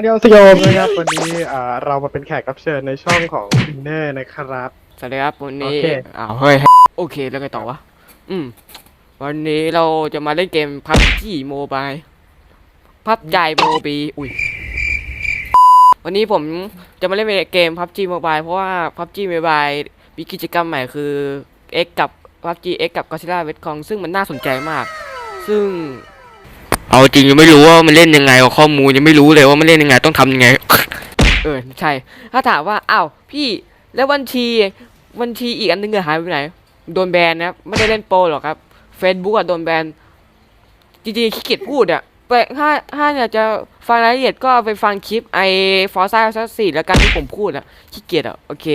อันเดียวสโยมนะครับวันนี้อ่าเรามาเป็นแขกรับเชิญในช่องของวินเนอร์นะครับ สวัสดีครับวันนี้โอเค อ้าวเฮ้ยโอเคแล้วไงต่อวะอืม วันนี้เราจะมาเล่นเกมพับจีโมบายพับใจโมบีอุ้ยวันนี้ผมจะมาเล่นเกมพับจีโมบายเพราะว่าพับจีโมบายมีกิจกรรมใหม่คือ X กับพับจี X กับ Godzilla v ว c o n ซึ่งมันน่าสนใจมาก ซึ่ง เอาจริงยังไม่รู้ว่ามันเล่นยังไงข้อมูลยังไม่รู้เลยว่ามันเล่นยังไงต้องทำยังไง เออใช่ ถ้าถามว่าอ้าวพี่แล้วบัญชีบัญชีอีกอันนึงอะหายไปไหน โดนแบนนะไม่ได้เล่นโปรหรอกครับ Facebook อะโดนแบนจริงๆขี้เกียจพูดอะไปถ้าถ้าอยากจะฟังรายละเอียดก็ไปฟังคลิปไอฟอร์ซ่าซัสสี่แล้วกันที่ผมพูดอะขี้เกียจอะโอเค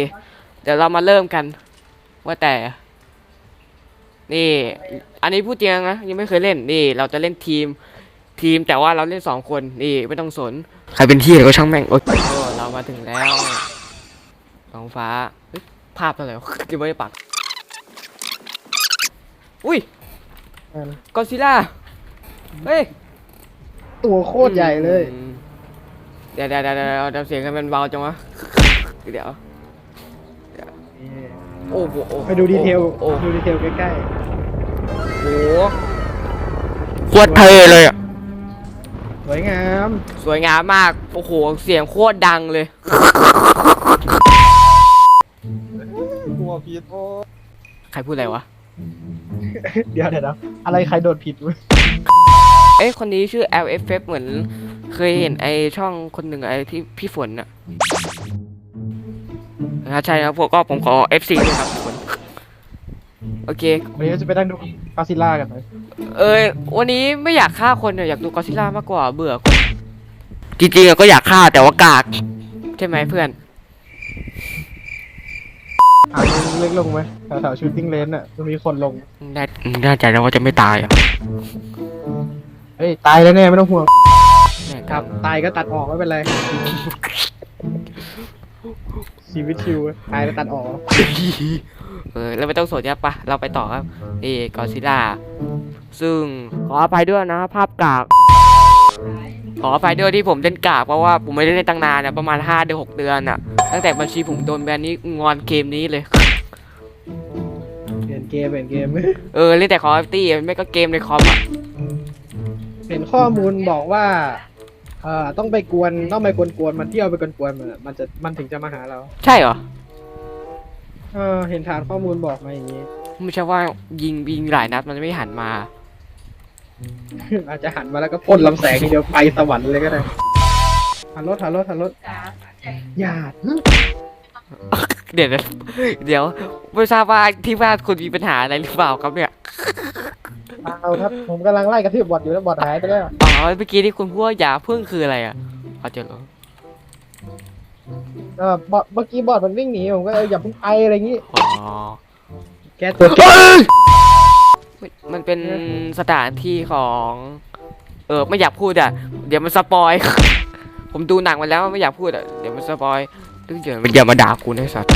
เดี๋ยวเรามาเริ่มกัน ว่าแต่ นี่ อันนี้พูดจริงนะยังไม่เคยเล่นนี่ เราจะเล่นทีม ทีมแต่ว่าเราเล่นสองคนนี่ไม่ต้องสน ใครเป็นที่ก็ช่างแม่งโอ๊ยโอ้เรามาถึงแล้วท้องฟ้าเฮ้ยภาพอะไรวะยังไม่ได้ปัก อุ้ยกอซิล่าเฮ้ย ตัวโคตรใหญ่เลยอืมเดี๋ยวเดี๋ยวเดี๋ยวเดี๋ยวเดี๋ยวเสียงกันมันเบาจังวะ เดี๋ยวโอ้โหโอ้โหไปดูดีเทลโอ้โหดูดีเทลใกล้โอ้โหโคตรเท่เลยอะๆสวยงามสวยงามมาก โอ้โห เสียงโคตรดังเลย ตัวผิดโอ้ใครพูดอะไรวะ เดี๋ยวเดี๋ยวนะอะไรใครโดนผิดวะเอ้ยคนนี้ชื่อ LFF เหมือน เคยเห็นไอช่องคนหนึ่งไอที่พี่ฝนอะนะใช่ครับผมก็ผมขอ FC ด้วยครับฝนโอเค วันนี้เราจะไปนั่งดูกาซิล่ากันไหมเอยวันนี้ไม่อยากฆ่าคนอะอยากดูกอซิล่ามากกว่าเบื่อคน จริงๆอะก็อยากฆ่าแต่ว่ากากใช่ไหมเพื่อน อ่าเล็กลงไหมแถวๆชูตติ้งเลนอะมันมีคนลงแน่แน่ใจแล้วว่าจะไม่ตายอะเฮ้ย ตายแล้วแน่ไม่ต้องห่วงแน่ครับ ตายก็ตัดออกไม่เป็นไร ชีวิตชิวอะตายแล้วตัดออก เออเราไม่ต้องสนเนี่ยปะเราไปต่อครับนี่กอซิล่า ซึ่งขออภัยด้วยนะ ภาพกาก ขออภัยด้วยที่ผมเล่นกากเพราะว่าผมไม่ได้เล่นตั้งนานนะประมาณ5เดือน6เดือนอะ ตั้งแต่บัญชีผมโดนแบนนี้งอนเกมนี้เลย เปลี่ยนเกมเปลี่ยนเกม เออเล่นแต่คอฟตี้ไม่ก็เกมในคอมอะเห็นข้อมูลบอกว่าเอ่อต้องไปกวนต้องไปกวนกวนๆมันเที่ยวไปกวนกวนๆมันอะมันจะมันถึงจะมาหาเรา ใช่เหรอเออเห็นฐานข้อมูลบอกมาอย่างนี้ ไม่ใช่ว่ายิงยิงหลายนัดมันไม่หันมา อาจจะหันมาแล้วก็พ่นลำแสงทีเดียวไปสวรรค์เลยก็ได้หันรถหันรถหันรถอย่าเดี๋ยวนะเดี๋ยวไม่ทราบว่าที่บ้านคุณมีปัญหาอะไรหรือเปล่าครับเนี่ยเอาครับ ผมกำลังไล่กระทืบบอดอยู่แล้วบอดหายไปแล้วอ๋อเมื่อกี้ที่คุณพูดว่าอย่าพึ่งคืออะไรอะเขาใจะรู้เออบอดเมื่อกี้บอดมันวิ่งหนีผมก็เอออย่าเพิ่งไปอะไรอย่างงี้อ๋อแกตัวแก มันมันเป็นสถานที่ของ เออไม่อยากพูดอะ เดี๋ยวมันสปอย ผมดูหนังมาแล้วไม่อยากพูดอะ เดี๋ยวมันสปอยเรื่องเดี๋ยวมันอย่ามาด่ากูนะไอ้สัตว์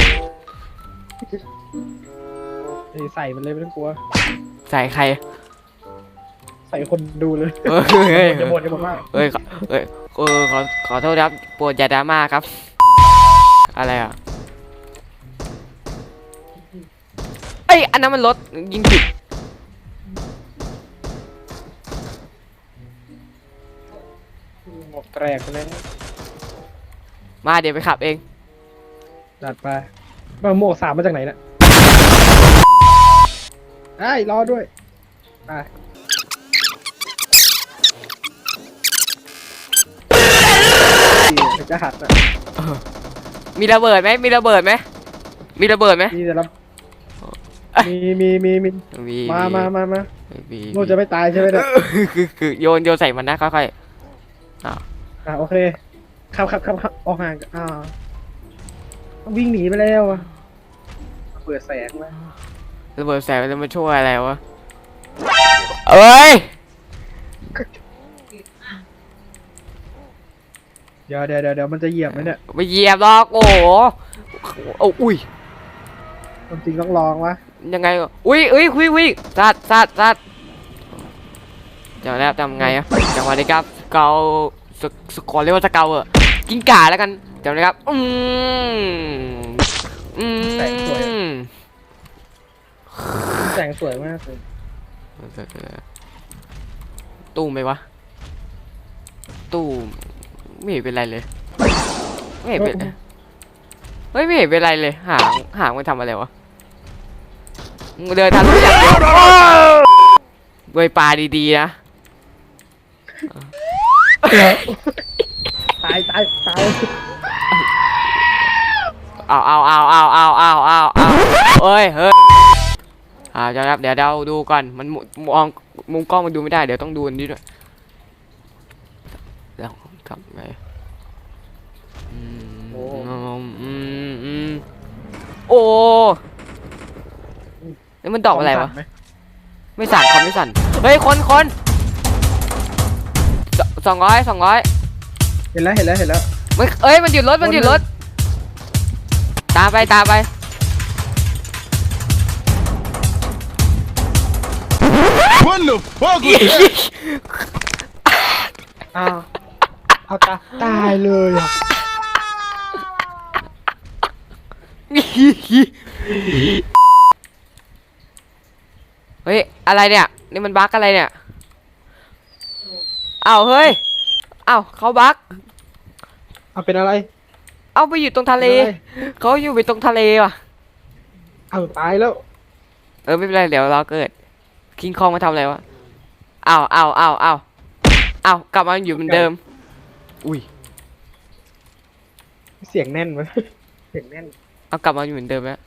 เอ้ยใส่มันเลยไม่ต้องกลัว ใส่ใคร ใส่คนดูเลยเออเฮ้ยจะบ่นจะบ่นว่าเฮ้ยขอเฮ้ยเออขอขอโทษครับโปรดอย่าดราม่าครับ อะไรอะเอ้ยอันนั้นมันรถยิงผิด หมวกแตกไปเลยมาเดี๋ยวไปขับเอง จัดไปมาโมกสามมาจากไหนน่ะไอ้ยรอด้วยไปเดี๋ยวจะหัดอะมีระเบิดไหมมีระเบิดไหมมีระเบิดไหมนี่จะรับมีมีมีมีมีมามามามามีโมจะไม่ตายใช่ไหมเนี่ย คือคือโยนโยนใส่มันนะค่อย อ่าโอเคขับขับขับขับออกห่างอ่าวิ่งหนีไปแล้วอะเปิดแสงมาๆระเบิดใส่มันจะมาช่วยอะไรวะเอ้ยเดี๋ยวเดี๋ยวเดี๋ยวเดี๋ยวมันจะเหยียบไหมเนี่ยไม่เหยียบหรอกโอ้โหโอ้อุ้ยความจริงต้องลองวะยังไงวะอุ้ยอุ้ยอุ้ยอุ้ยสัตว์สัตว์สัตว์จังแล้วทำไงอะจังหวะนี้ครับ เกาสสกอร์เรียกว่าสเกาเออกิ้งก่าแล้วกันจำนะครับ อืมอืมแสงสวยแสงสวยมากเลยตู้มไหมวะ ตู้มไม่เห็นเป็นไรเลย ไม่เห็นเป็นเฮ้ยไม่เห็นเป็นไรเลย หางหางมันทำอะไรวะมึงเดินทางรู้อย่างเดียวเว้ยปลาดีๆนะ ตายตายตายเอาเอาเอาเอาเอาเอาเอาเอาเอ้ยเฮ้ยอ่าจะครับเดี๋ยวเราดูก่อนมันมุมองมุมกล้องมันดูไม่ได้เดี๋ยวต้องดูอันนี้ด้วยแล้วกลับไงอืมอืมอืมโอ้นี่มันดอกอะไรวะไม่สั่นคอมไม่สั่นเฮ้ยคนคน สองร้อยสองร้อยเห็นแล้วเห็นแล้วเห็นแล้วมันเอ้ยมันหยุดรถมันหยุดรถตามไปตามไป What the fuck was that? อ้าวเอาตาตายเลยอะเฮ้ยอะไรเนี่ยนี่มันบั๊กอะไรเนี่ย อ้าวเฮ้ยอ้าวเขาบั๊กเอาเป็นอะไรเอาไปอยู่ตรงทะเล ป็นอะไรเขาอยู่ไปตรงทะเลว่ะ เอาตายแล้วเออไม่เป็นไรเดี๋ยวเราเกิด คิงคองมาทำอะไรวะอ้าวอ้าวอ้าวอ้าวอ้าวกลับมาอยู่เหมือนเดิม อุ้ย เสียงแน่นวะเสียงแน่นเอากลับมาอยู่เหมือนเดิมแล้ว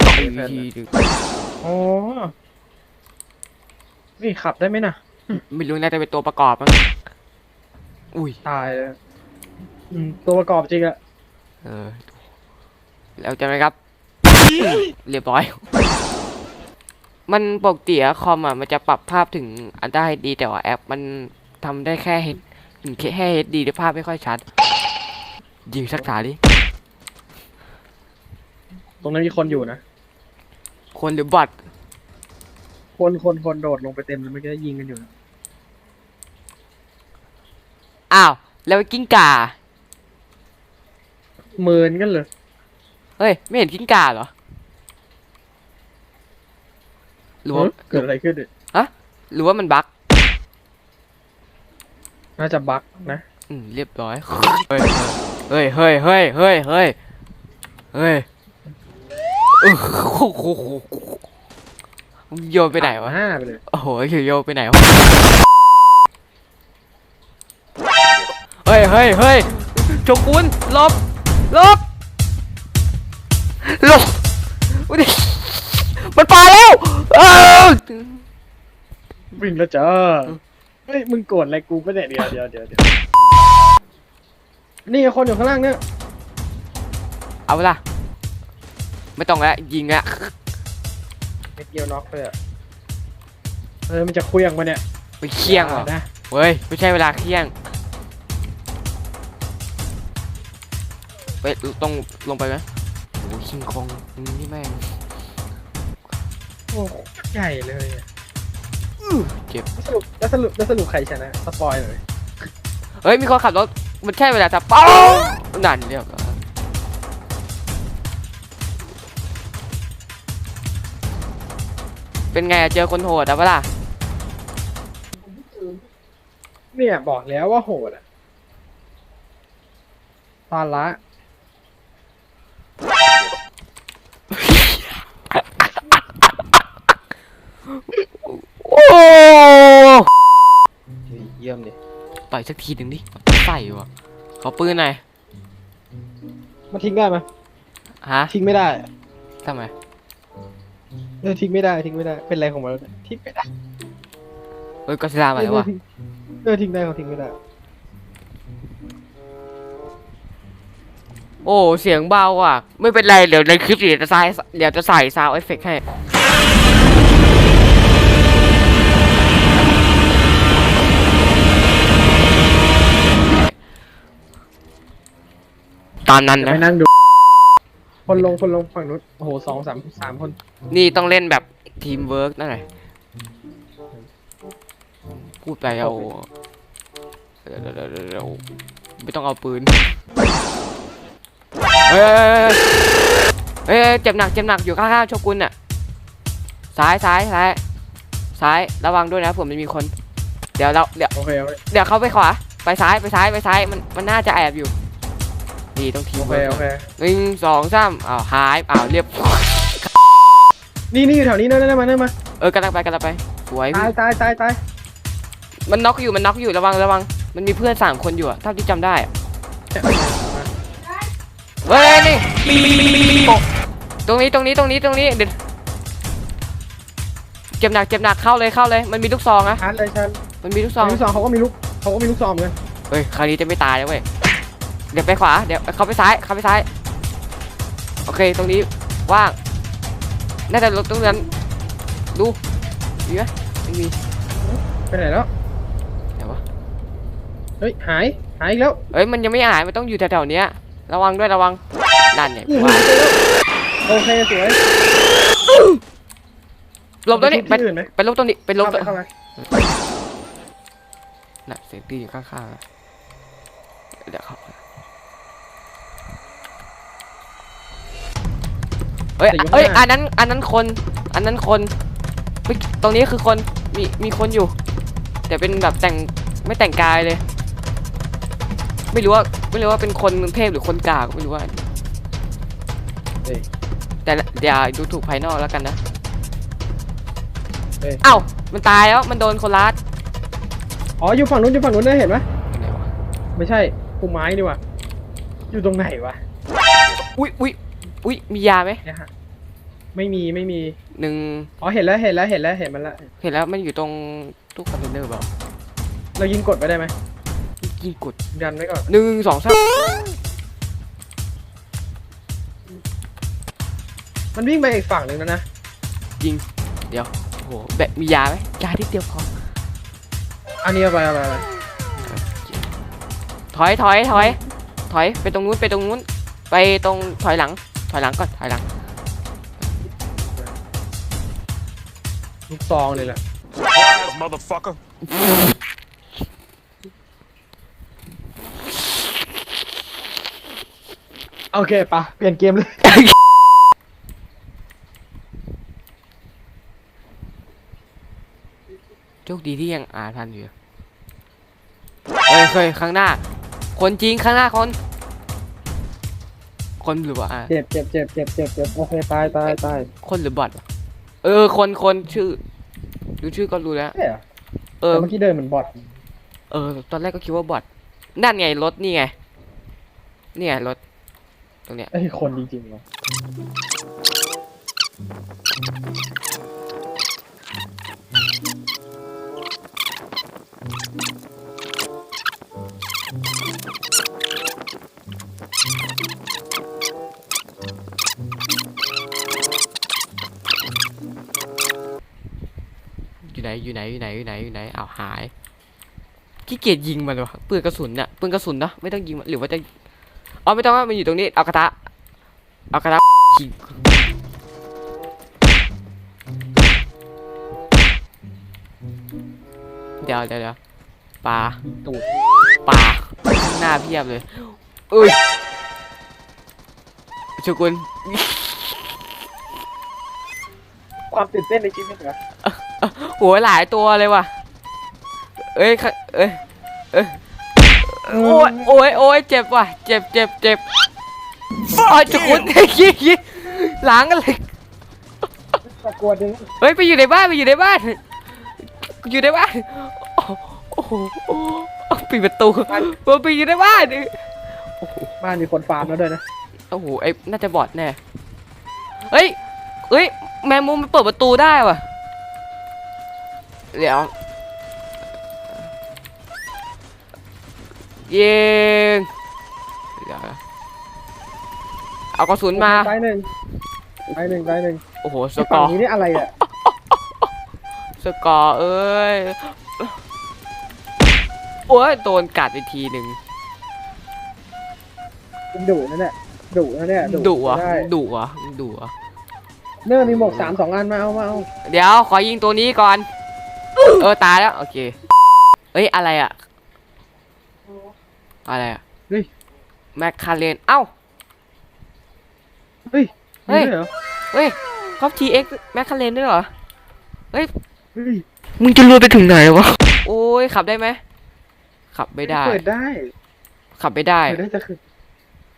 อ๋ อนี่ขับได้ไหมน่ะไม่รู้น่าจะเป็นตัวประกอบมั้งอุ้ยตายเลยอืมตัวประกอบจริงอะเออ แล้วจะไหมครับ เรียบร้อย มันปกติอะคอมอะมันจะปรับภาพถึงอันได้ดีแต่ว่าแอปมันทำได้แค่เห็นถึงแค่เฮดดีแต่ภาพไม่ค่อยชัด ยิงสักถาดิ ตรงนั้นมีคนอยู่นะ คนหรือบอทคนคนคนโดดลงไปเต็มเลยเมื่อกี้ยิงกันอยู่นะอ้าว แล้วกิ้งก่า เมินกันเลยเฮ้ย ไม่เห็นกิ้งก่าเหรอหรือว่าเฮ้ยเกิดอะไรขึ้นเนี่ยหรือว่ามันบั๊กน่าจะบั๊กนะ อืม เรียบร้อย เฮ้ย เฮ้ย เฮ้ย เฮ้ย เฮ้ย เฮ้ย เออโอ้โหโยนไปไหนวะห้าไปเลยโอ้โหโยนไปไหนวะเฮ้ยเฮ้ยเฮ้ยจงกุลลบลบลบอุ๊ยมันปาแล้วเออวิ่งแล้วจ้าเฮ้ยมึงโกรธอะไรกูไม่ได้เดี๋ยวเดี๋ยวเดี๋ยวเดี๋ยวนี่คนอยู่ข้างล่างเนี่ยเอาเวละ ไม่ต้องแล้วยิงแล้วเม็ดเดียวน็อกเลยอะเออมันจะเคลี้ยงมาเนี่ยไปเคี่ยงเหรอนะเฮ้ยไม่ใช่เวลาเคี่ยงไปต้องลงไปไหมโอ้คิงคองนี่แม่งโอ้โหใหญ่เลยอะเจ็บแล้วสรุปแล้วสรุปแล้วสรุปใครชนะสปอยเลย เฮ้ยมีคนขับรถมันใช่เวลาจะเป้านั่นเรียบร้อย เป็นไงอะเจอคนโหดอะปะล่ะเนี่ยบอกแล้วว่าโหดอะตอนละโอ้เยี่ยมดิต่อยสักทีหนึ่งดิใส่วะขอปืนหน่อยมาทิ้งได้ไหมฮะทิ้งไม่ได้อะทำไม เออทิ้งไม่ได้ทิ้งไม่ได้ เป็นไรของมันแล้วเนี่ยทิ้งไม่ได้เฮ้ยก็ซิลามาแล้ววะเออทิ้งได้เขาทิ้งไม่ได้ โอ้เสียงเบาอะ ไม่เป็นไร เดี๋ยวในคลิปเดี๋ยวจะใส่เดี๋ยวจะใส่ซาวเอฟเฟกให้ ตามนั้นเดี๋ยวนะ ไปนั่งดู คนลงคนลงฝั่งนู้นโอ้โหสองสามสามคนนี่ต้องเล่นแบบทีมเวิร์กนั่นหน่อยกูพูดไปเอาเดี๋ยวเดี๋ยวเดี๋ยวเดี๋ยวเดี๋ยวไม่ต้องเอาปืนเฮ้ยเฮ้ยเฮ้ยเฮ้ยเจ็บหนักเจ็บหนักอยู่ข้างๆโชกุนน่ะซ้ายซ้ายซ้ายซ้ายระวังด้วยนะผมมันมีคน เดี๋ยวเราเดี๋ยวโอเคโอเคเดี๋ยวเขาไปขวาไปซ้ายไปซ้ายไปซ้ายมันมันน่าจะแอบอยู่ ดีต้องทีโอมเคเวิร์โอกเคหนึ่งสองสามอ้าวหายอ้าวเรียบนี่นี่อยู่แถวนี้นั่นนั่นมานั่นมาเออกำลังไปกำลังไปสวยตายตายตายตายมันน็อกอยู่มันน็อกอยู่ระวังระวัง มันมีเพื่อนสามคนอยู่อะเท่าที่จำได้อะเฮ้ยนี่ตรงนี้ตรงนี้ตรงนี้ตรงนี้เดี๋ยวเจ็บหนักเจ็บหนักเข้าเลยเข้าเลย มันมีลูกซองนะชันเลยชันมันมีลูกซอง ลูกซองเขาก็มีลูกเขาก็มีลูกซองเหมือนกันเฮ้ยคราวนี้จะไม่ตายแล้วเว้ย เดี๋ยวไปขวา เดี๋ยวเขาไปซ้ายเขาไปซ้าย โอเค ตรงนี้ว่าง น่าจะรถตรงนั้น ดู มีไหมไม่มีไปไหนแล้วไหนวะ เฮ้ย หาย หายอีกแล้ว เอ้ย มันยังไม่หาย มันต้องอยู่แถวๆเนี้ย ระวังด้วยระวังนั่นไงอื้อว่าโอเคสวยหลบตรงนี้ไปไปที่อื่นไหมไปหลบตรงนี้ไปหลบเข้าตรงไปเข้าไปน่ะเสียงตีอยู่ข้างๆอะเดี๋ยวเขา เอ้ยเอ้ยอันนั้นอันนั้นคน อันนั้นคนเฮ้ยตรงนี้คือคนมีมีคนอยู่ แต่เป็นแบบแต่งไม่แต่งกายเลย ไม่รู้ว่าไม่รู้ว่าเป็นคนเทพหรือคนกากไม่รู้ว่า เฮ้ย แต่อย่าดูถูกภายนอกแล้วกันนะเอ้ย เอ้ามันตายแล้วมันโดนคนรัดอ๋ออยู่ฝั่งนู้นอยู่ฝั่งนู้นนะเห็นไหมไหนวะไม่ใช่ปุ่มไม้นี่ว่ะอยู่ตรงไหนวะอุ้ยอุ้ย อุ้ยมียาไหมเนี่ยฮะไม่มีไม่มี หนึ่งอ๋อเห็นแล้วเห็นแล้วเห็นแล้วเห็นมันละ เห็นแล้วมันอยู่ตรงตู้คอนเทนเนอร์เปล่าเรายิงกดไปได้ไหมยิงกดยันไว้ก่อนหนึ่งสองสามมันวิ่งไปอีกฝั่งหนึ่งแล้วนะยิง เดี๋ยวโอ้โหแบบมียาไหมยาที่เดียวพออันนี้เอาไปเอาไปเอาไปถอยถอยถอยถอยไปตรงนู้นไปตรงนู้น ไปตรงถอยหลัง ถอยหลังก่อนถอยหลังลูกซองเลยแหละ Surprise, motherfucker. โอเคปะเปลี่ยนเกมเลย โชคดีที่ยังอ่านทันอยู่เฮ้ยเคยข้างหน้า คนจริงข้างหน้าคน คนหรือว่าอะเจ็บเจ็บเจ็บเจ็บเจ็บเจ็บโอเคตายตายตายคนหรือบอทวะเออ คนคนชื่อ ดูชื่อก็รู้แล้วใช่เหรอเออแต่เมื่อกี้เดินเหมือนบอทเออ ตอนแรกก็คิดว่าบอทนั่นไงรถนี่ไงนี่ไงรถตรงเนี้ยไอ้ยคนจริงๆวะ ไหนอยู่ไหนอยู่ไหนอยู่ไหนอยู่ไหนอ้าวหายขี้เกียจยิงมันวะปืนกระสุนน่ะปืนกระสุนเนะไม่ต้องยิงมันหรือว่าจะอ๋อไม่ต้องว่ามันอยู่ตรงนี้เอากระทะเอากระทะยิงเดี๋ยวเดี๋ยวปลาตูดปลาหน้าเพียบเลยอุ้ยชุกุลความตื่นเต้นในชีวิตเหรอ โหหลายตัวเลยว่ะ เอ้ยค่ะเอ้ยเอ้ยโอ้ยโอ้ยโอ้ยเจ็บว่ะ เจ็บเจ็บเจ็บโอ้ยจุกุนยี่ยี่ล้างกันเลยตะกวดดึงเฮ้ยไปอยู่ในบ้านไปอยู่ในบ้าน อยู่ในบ้านโอ้โหโอ้โหปิดประตูมาไปอยู่ในบ้านบ้านมีคนฟาร์มแล้วด้วยนะโอ้โหไอ้น่าจะบอดแน่เฮ้ยเฮ้ยแมงมุมมันเปิดประตูได้ว่ะ เดี๋ยวยิงเดี๋ยวเอากระสุนมาตายหนึ่งตายหนึ่งตายหนึ่งโอ้โหสกฝั่องร์นี้นี่อะไรอะสกอร์เอ้ยโอ้ยโดนกัดไปทีหนึ่งดุนั่นแหละดุนั่นแหละดุเหรอะได้ดุเหรอะดุเหรอะเนื่อมีหมวกสามสองอันมาเอามาเอาเดี๋ยวขอยิงตัวนี้ก่อน เออตายแล้ว โอเค เอ้ยอะไรอะอะไรอะเฮ้ย แมคคาเรนเอ้า เฮ้ยเฮ้ย มีด้วยเหรอเฮ้ยครอบทีเอ็กแมคคาเรนด้วยเหรอ เฮ้ยมึงจะรวยไปถึงไหนวะ โอ้ยขับได้ไหมขับไม่ได้ เปิดได้ขับไม่ได้ เปิดได้จะคือ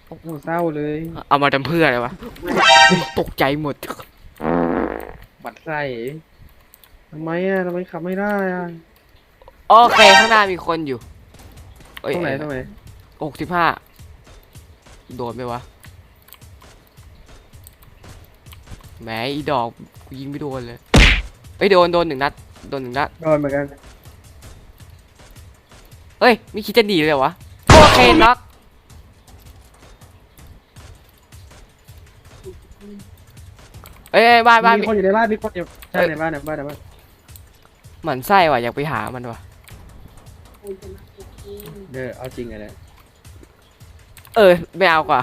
โอ้โหเศร้าเลยเอามาทำเพื่ออะไรวะ ตกใจหมด บัดใส่ ทำไมอะทำไมขับไม่ได้อะโอเค ข้างหน้ามีคนอยู่เอ้ยตรงไหนตรงไหนหกสิบห้าโดนไหมวะแหมอีดอกกูยิงไม่โดนเลยเอ้ยโดนโดนหนึ่งนัดโดนหนึ่งนัดโดนเหมือนกันเฮ้ยไม่คิดจะหนีเลยเหรอวะโอเคน็อกเอ้ยเอ้ยบ้านบ้านมีคนอยู่ในบ้านมีคนอยู่ใช่ในบ้านในบ้านในบ้าน หมันไส้ว่ะอยากไปหามันว่ะ เด้อเอาจริงอะเนี่ยเออไม่เอากว่า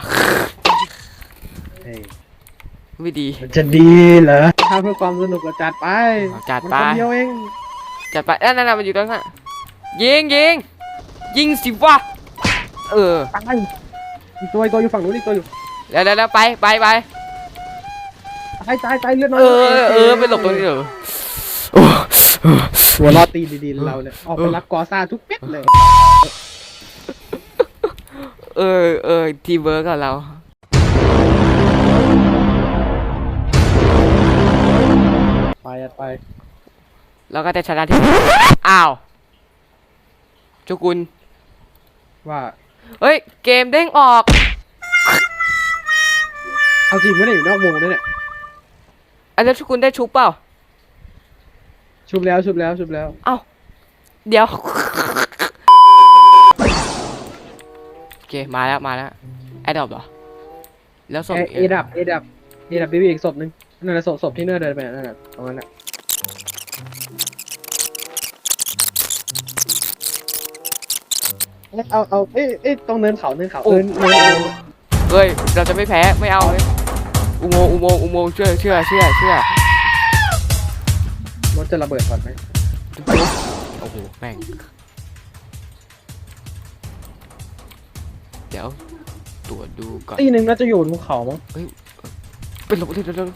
เฮ้ยไม่ดี มันจะดีเหรอถ้าเพื่อความสนุกก็จัดไปเอาจัดมันไปคนเดียวเองจัดไปนั่นนั่นนั่นมันอยู่ตรงนั้นยิงยิงยิงสิวะเออตายอีกตัวอีกตัวอยู่ฝั่งนู้นอีกตัวอยู่แล้วแล้วแล้วไปไปไปตายตายตายเลือดน้อยเออเออไปหลบตรงนี้เหรอโอ้ หัวรอตีนดีๆเราเนี่ยออกไปรับกอซ่าทุกเม็ดเลย เออเออทีมเวิร์กกับเรา ไปอะไป แล้วก็จะชนะที่ อ้าวเจุกุลว่า เฮ้ย เกมเด้งออก เอาจริงไม่ได้อยู่นอกวงด้วยเนี่ย อันแล้วเจุกุลได้ชุบเปล่า ชุบแล้วชุบแล้วชุบแล้วเดี๋ยว โอเค มาแล้วมาแล้วแอดดอปเหรอ แล้วส่งเอเอดับเอดับเอดับบีบีอีกศพหนึ่งนั่นแหละศพศพที่เนื้อเดินไปนั่นแหละตรงนั้นแหละเอ้ยเอาเอาเอ้ยเอ้ยตรงเนินเขาเนินเขาเนินเนินเนินเฮ้ย เราจะไม่แพ้ ไม่เอาเลยอุโมงค์อุโมงค์อุโมงค์เชื่อเชื่อเชื่อเชื่อรถ จะระเบิดก่อนไหมโอ้โหแม่ง เดี๋ยวตรวจดูก่อนตีหนึ่งน่าจะอยู่บนภูเขามั้งไปหลบเร็วเร็ว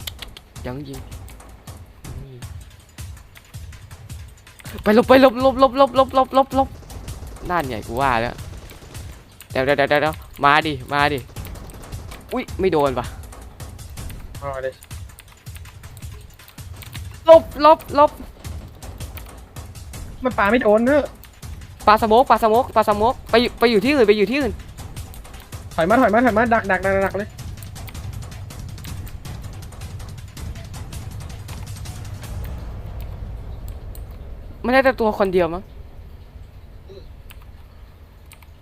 ยังยิงไปหลบไปหลบหลบหลบหลบหลบหลบหลบหลบนั่นไงกูว่าแล้วเดี๋ยวเดี๋ยวเดี๋ยวเดี๋ยวมาดิมาดิอุ้ยไม่โดนปะเอาเลยห ลบหลบหลบมันปาไม่โดนเนอะปลาสโมกปลาสโมกปลาสโมกไปอยู่ไปอยู่ที่อื่นไปอยู่ที่อื่นถอยมาถอยมาถอยมาดักดักดักดักเลยไม่ได้แต่ตัวคนเดียวมั้ง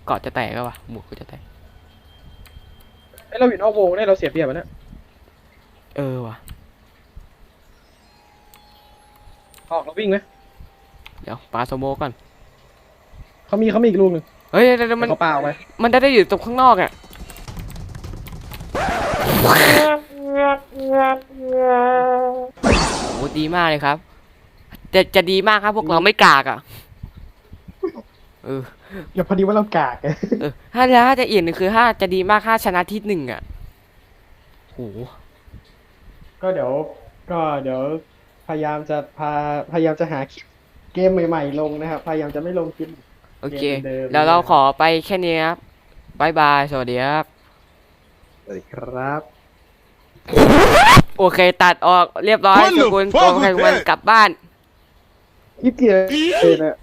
เกาะจะแตกแล้ววะหมวกกูจะแตกไอยเราอยู่นอกวงเนี่ยเราเสียเปรียบอะเนี่ยเออว่ะ ออกเราวิ่งไหมเดี๋ยวปลาสโมกก่อนเขามีเขามีอีกลูกหนึ่งเฮ้ยเดี๋ยวเดี๋ยวแต่มันเขาปาออกไปมันได้ได้อยู่ตรงข้างนอกอะโอ้ดีมากเลยครับ จะจะดีมากครับพวกเราไม่กากอะเอออย่าพอดีว่าเรากากไงเออถ้าแล้วถ้าจะอีกหนึ่งคือถ้าจะดีมากถ้าชนะที่หนึ่งอะโหก็เดี๋ยว ก็เดี๋ยว พยายามจะพาพยายามจะหาคลิปเกมใหม่ๆลงนะครับ พยายามจะไม่ลงคลิป โอเคเดิมๆแล้วเราขอไปแค่นี้ครับบายบาย สวัสดีครับ สวัสดีครับ โอเค ตัดออกเรียบร้อย What the ทุกคน fuck โอเค was มัน that? กลับบ้าน คลิปเกียร์เลยนะ